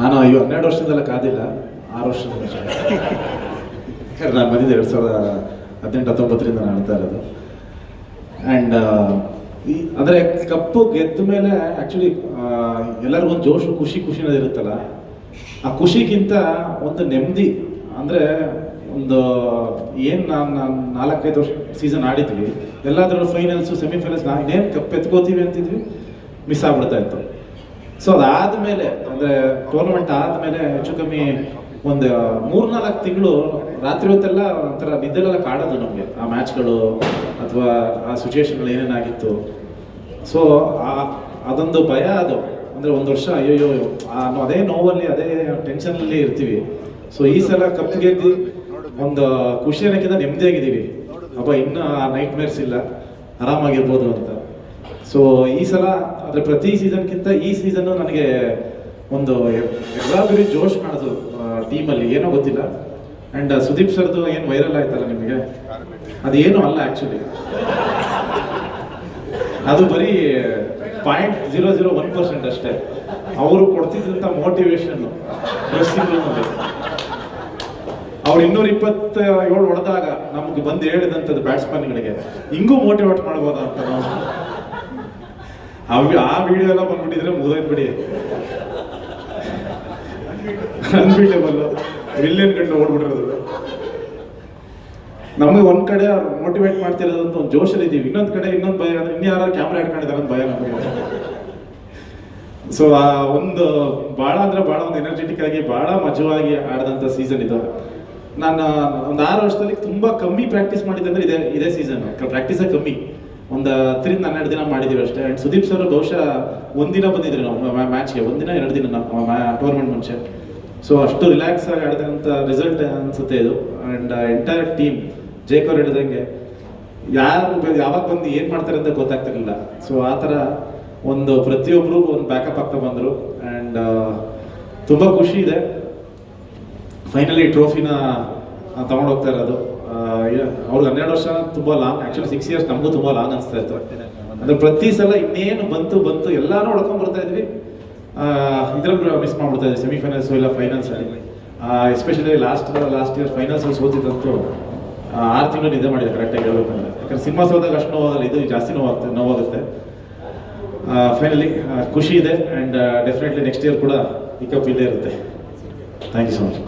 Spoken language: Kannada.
ನಾನು ಇವ್ ಹನ್ನೆರಡು ವರ್ಷದಲ್ಲ ಕಾದಿಲ್ಲ, ಆರು ವರ್ಷದ ನಾನು ಬಂದಿದ್ದೆ ಎರಡು ಸಾವಿರದ ಹದಿನೆಂಟು, ಹತ್ತೊಂಬತ್ತರಿಂದ ನಾನು ಆಡ್ತಾ ಇರೋದು. ಆ್ಯಂಡ್ ಈ, ಅಂದರೆ ಕಪ್ಪು ಗೆದ್ದ ಮೇಲೆ ಆ್ಯಕ್ಚುಲಿ ಎಲ್ಲರಿಗೂ ಒಂದು ಜೋಶು ಖುಷಿ ಖುಷಿ ಅನ್ನೋದು ಇರುತ್ತಲ್ಲ, ಆ ಖುಷಿಗಿಂತ ಒಂದು ನೆಮ್ಮದಿ, ಅಂದರೆ ಒಂದು, ಏನು ನಾನು ನಾನು ನಾಲ್ಕೈದು ವರ್ಷ ಸೀಸನ್ ಆಡಿದ್ವಿ ಎಲ್ಲಾದ್ರೂ ಫೈನಲ್ಸು ಸೆಮಿಫೈನಲ್ಸ್ ನಾನು ಇನ್ನೇನು ಕಪ್ ಎತ್ಕೋತೀವಿ ಅಂತಿದ್ವಿ ಮಿಸ್ ಆಗ್ಬಿಡ್ತಾ ಇತ್ತು. ಸೊ ಅದಾದಮೇಲೆ, ಅಂದರೆ ಟೂರ್ನಮೆಂಟ್ ಆದಮೇಲೆ ಹೆಚ್ಚು ಕಮ್ಮಿ ಒಂದು ಮೂರ್ನಾಲ್ಕು ತಿಂಗಳು ರಾತ್ರಿ ಹೊತ್ತೆಲ್ಲ ಒಂಥರ ನಿದ್ದೆಲ್ಲ ಕಾಡೋದು ನಮಗೆ. ಆ ಮ್ಯಾಚ್ಗಳು ಅಥವಾ ಆ ಸಿಚುವೇಶನ್ಗಳು ಏನೇನಾಗಿತ್ತು. ಸೊ ಆ, ಅದೊಂದು ಭಯ ಅದು. ಅಂದರೆ ಒಂದು ವರ್ಷ ಅಯ್ಯೋಯ್ಯೋ ಅದೇ ನೋವಲ್ಲಿ, ಅದೇ ಟೆನ್ಷನಲ್ಲಿ ಇರ್ತೀವಿ. ಸೊ ಈ ಸಲ ಕಪ್ ಗೆದ್ದು ಒಂದು ಖುಷಿ ಅನ್ನೋಕ್ಕಿಂತ ನೆಮ್ಮದಿಯಾಗಿದ್ದೀವಿ. ಅಪ್ಪ ಇನ್ನೂ ಆ ನೈಟ್ ಮೇರ್ಸ್ ಇಲ್ಲ. ಆರಾಮಾಗಿರ್ಬೋದು ಅಂತ. ಸೊ ಈ ಸಲ ಅಂದರೆ ಪ್ರತಿ ಸೀಸನ್ಗಿಂತ ಈ ಸೀಸನ್ನು ನನಗೆ ಒಂದು ಎಲ್ಲ ಬೇರೆ ಜೋಶ್ ಕಾಣೋದು ಟೀಮಲ್ಲಿ ಏನೋ ಗೊತ್ತಿಲ್ಲ. ಆ್ಯಂಡ್ ಸುದೀಪ್ ಸರ್ದು ಏನು ವೈರಲ್ ಆಯ್ತಲ್ಲ ನಿಮಗೆ? ಅದೇನು ಅಲ್ಲ ಆ್ಯಕ್ಚುಲಿ ಅದು ಬರೀ point zero zero one percent ಅಷ್ಟೇ. ಅವರು ಕೊಡ್ತಿದ್ದಂಥ ಮೋಟಿವೇಶನ್ ಡ್ರೆಸ್ಸಿಂಗ್ನಲ್ಲಿ ಅವ್ರು ಇನ್ನೂರ ಇಪ್ಪತ್ತ ಏಳು ಹೊಡೆದಾಗ ನಮ್ಗೆ ಬಂದು ಹೇಳಿದಂಥದ್ದು ಬ್ಯಾಟ್ಸ್ಮನ್ಗಳಿಗೆ ಹಿಂಗೂ ಮೋಟಿವೇಟ್ ಮಾಡ್ಬೋದಾ ಅಂತ ನಾವು. ಅವ್ ಆ ವಿಡಿಯೋ ಎಲ್ಲ ಬಂದ್ಬಿಟ್ಟಿದ್ರೆ ಮುಗಿದೋಯ್ತು ಬಿಡಿ. ಅನ್ಬಿಟೇಬಲ್. ಮಿಲಿಯನ್ ಗಂಟೆ ಓಡ್ಬಿಟ್ಟಿರೋದು. ನಮಗೆ ಒಂದ್ ಕಡೆ ಮೋಟಿವೇಟ್ ಮಾಡ್ತಿರೋದು ಅಂತ ಒಂದು ಜೋಶಲ್ಲಿ ಇದೀವಿ ಇನ್ನೊಂದ್ ಕಡೆ ಇನ್ನೊಂದು ಭಯ ಅಂದ್ರೆ ಇನ್ಯಾರು ಕ್ಯಾಮ್ರಾ ಇಟ್ಕೊಂಡಿದ್ದಾರೆ ಅಂತ ಭಯ ನಮಗೆ. ಸೊ ಆ ಒಂದು ಭಾಳ ಅಂದ್ರೆ ಭಾಳ ಒಂದು ಎನರ್ಜೆಟಿಕ್ ಆಗಿ, ಭಾಳ ಮಜವಾಗಿ ಆಡಿದಂಥ ಸೀಸನ್ ಇದು. ನಾನು ಒಂದು ಆರು ವರ್ಷದಲ್ಲಿ ತುಂಬಾ ಕಮ್ಮಿ ಪ್ರಾಕ್ಟೀಸ್ ಮಾಡಿದ್ದೆ ಅಂದರೆ ಇದೇ ಇದೇ ಸೀಸನ್ ಪ್ರಾಕ್ಟೀಸೇ ಕಮ್ಮಿ. ಒಂದು ಹತ್ತರಿಂದ ಹನ್ನೆರಡು ದಿನ ಮಾಡಿದ್ದೀವಿ ಅಷ್ಟೇ. ಆ್ಯಂಡ್ ಸುದೀಪ್ ಸರ್ ಬಹುಶಃ ಒಂದಿನ ಬಂದಿದ್ರಿ ನಾವು ಮ್ಯಾಚ್ಗೆ ಒಂದಿನ ಎರಡು ದಿನ ನಾವು ಟೂರ್ನಮೆಂಟ್ ಮುಂಚೆ. ಸೊ ಅಷ್ಟು ರಿಲ್ಯಾಕ್ಸ್ ಆಗಿ ಆಡಿದಂಥ ರಿಸಲ್ಟ್ ಅನ್ಸುತ್ತೆ ಇದು. ಆ್ಯಂಡ್ ಎಂಟೈರ್ ಟೀಮ್ ಜೇಕರ್ ಹೇಳಿದಂಗೆ ಯಾರು ಯಾವಾಗ ಬಂದು ಏನು ಮಾಡ್ತಾರೆ ಅಂತ ಗೊತ್ತಾಗ್ತಿರಲಿಲ್ಲ. ಸೊ ಆ ಥರ ಒಂದು ಪ್ರತಿಯೊಬ್ಬರು ಒಂದು ಬ್ಯಾಕಪ್ ಆಗ್ತಾ ಬಂದರು. ಆ್ಯಂಡ್ ತುಂಬ ಖುಷಿ ಇದೆ. ಫೈನಲಿ ಟ್ರೋಫಿನ ತೊಗೊಂಡೋಗ್ತಾ ಇರೋದು. ಅವ್ರಿಗೆ ಹನ್ನೆರಡು ವರ್ಷ ತುಂಬ ಲಾಂಗ್ ಆ್ಯಕ್ಚುಲಿ ಸಿಕ್ಸ್ ಇಯರ್ಸ್ ನಮಗೂ ತುಂಬ ಲಾಂಗ್ ಅನಿಸ್ತಾ ಇತ್ತು. ಅಂದರೆ ಪ್ರತಿ ಸಲ ಇನ್ನೇನು ಬಂತು ಬಂತು, ಎಲ್ಲಾನು ಹೊಡ್ಕೊಂಡ್ ಬರ್ತಾ ಇದ್ವಿ. ಇದ್ರಲ್ಲಿ ಮಿಸ್ ಮಾಡ್ಬಿಡ್ತಾ ಇದ್ವಿ ಸೆಮಿಫೈನಲ್ಸು ಇಲ್ಲ ಅಲ್ಲಿ. Especially last last year finals ಸೋತಿದ್ದಂತೂ ಆರು ತಿಂಗಳು ನಿದ್ದೆ ಮಾಡಿದೆ ಕರೆಕ್ಟಾಗಿ ಹೇಳ್ಬೇಕಂದ್ರೆ ಯಾಕಂದ್ರೆ ಸಿನಿಮಾ ಸೋದಾಗ ಅಷ್ಟು ನೋವಾಗಲ್ಲ, ಇದು ಜಾಸ್ತಿ ನೋವಾಗ್ತದೆ ನೋವಾಗುತ್ತೆ. ಫೈನಲಿ ಖುಷಿ ಇದೆ ಆ್ಯಂಡ್ ಡೆಫಿನೆಟ್ಲಿ ನೆಕ್ಸ್ಟ್ ಇಯರ್ ಕೂಡ ಪಿಕಪ್ ಕಪ್ ಇಲ್ಲೇ ಇರುತ್ತೆ. Thank you so much